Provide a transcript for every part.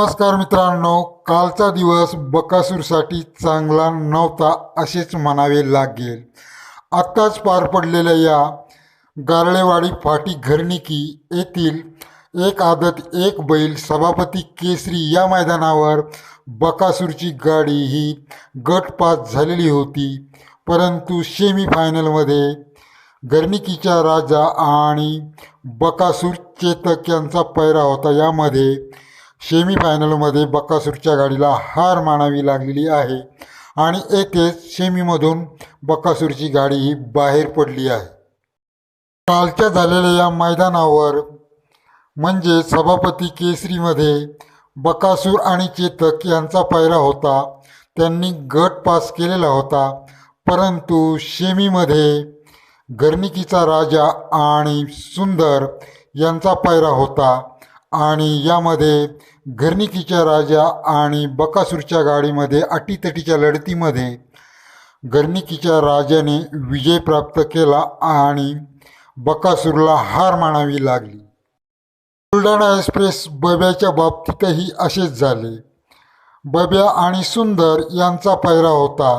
नमस्कार मित्रांनो कालचा दिवस बकासूरसाठी चांगला नव्हता असेच म्हणावे लागेल. आत्ताच पार पडलेल्या या गारळेवाडी फाटी घरणिकी येथील एक आदत एक बैल सभापती केसरी या मैदानावर बकासूरची गाडी ही गट पास झालेली होती. परंतु सेमी फायनलमध्ये राजा आणि बकासूर चेतक यांचा पैरा होता. यामध्ये सेमी फायनलमध्ये बकासूरच्या गाडीला हार मानावी लागलेली आहे आणि येथेच सेमीमधून बकासूरची गाडी ही बाहेर पडली आहे. कालच्या झालेल्या या मैदानावर म्हणजे सभापती केसरीमध्ये बकासूर आणि चेतक यांचा पायरा होता. त्यांनी गट पास केलेला होता. परंतु सेमीमध्ये गर्निकीचा राजा आणि सुंदर यांचा पायरा होता. आणि यामध्ये गर्निकीच्या राजा आणि बकासूरच्या गाडीमध्ये अटीतटीच्या लढतीमध्ये गर्निकीच्या राजाने विजय प्राप्त केला आणि बकासूरला हार मानावी लागली. बुलढाणा एक्सप्रेस बब्याच्या बाबतीतही असेच झाले. बब्या आणि सुंदर यांचा पैरा होता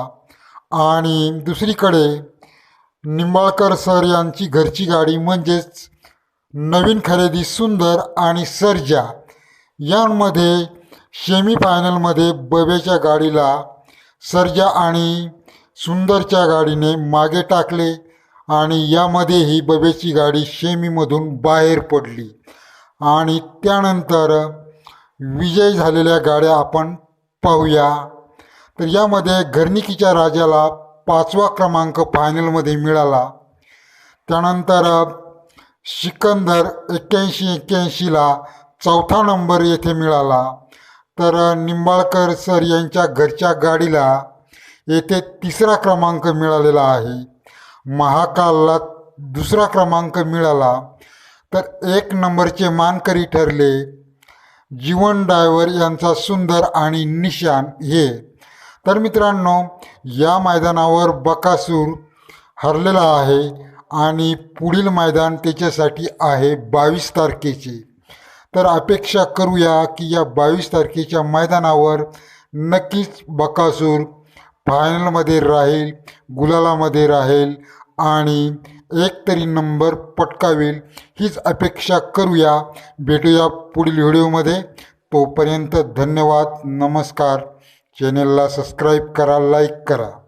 आणि दुसरीकडे निंबाळकर सर यांची घरची गाडी म्हणजेच नवीन खरेदी सुंदर आणि सर्जा. यांमध्ये सेमी फायनलमध्ये गाडीला सर्जा आणि सुंदरच्या गाडीने मागे टाकले आणि यामध्येही बबेची गाडी सेमीमधून बाहेर पडली. आणि त्यानंतर विजय झालेल्या गाड्या आपण पाहूया. तर यामध्ये घरनिकीच्या राजाला पाचवा क्रमांक फायनलमध्ये मिळाला. त्यानंतर सिकंदर एक्क्याऐंशी एक्क्याऐंशीला चौथा नंबर येथे मिळाला. तर निंबाळकर सर यांच्या घरच्या गाडीला येथे तिसरा क्रमांक मिळालेला आहे. महाकालला दुसरा क्रमांक मिळाला. तर एक नंबरचे मानकरी ठरले. जीवन डायव्हर यांचा सुंदर आणि निशान हे. तर मित्रांनो या मैदानावर बकासूर हरलेला आहे. आणि पुढील मैदान त्याच्यासाठी आहे बावीस तारखेचे. तर अपेक्षा करूया की या बावीस तारखेच्या मैदानावर नक्कीच बकासूर फायनलमध्ये राहील गुलालामध्ये राहील आणि एक तरी नंबर पटकावेल हीच अपेक्षा करूया. भेटूया पुढील व्हिडिओमध्ये. तोपर्यंत धन्यवाद नमस्कार. चॅनलला सबस्क्राईब करा लाईक करा.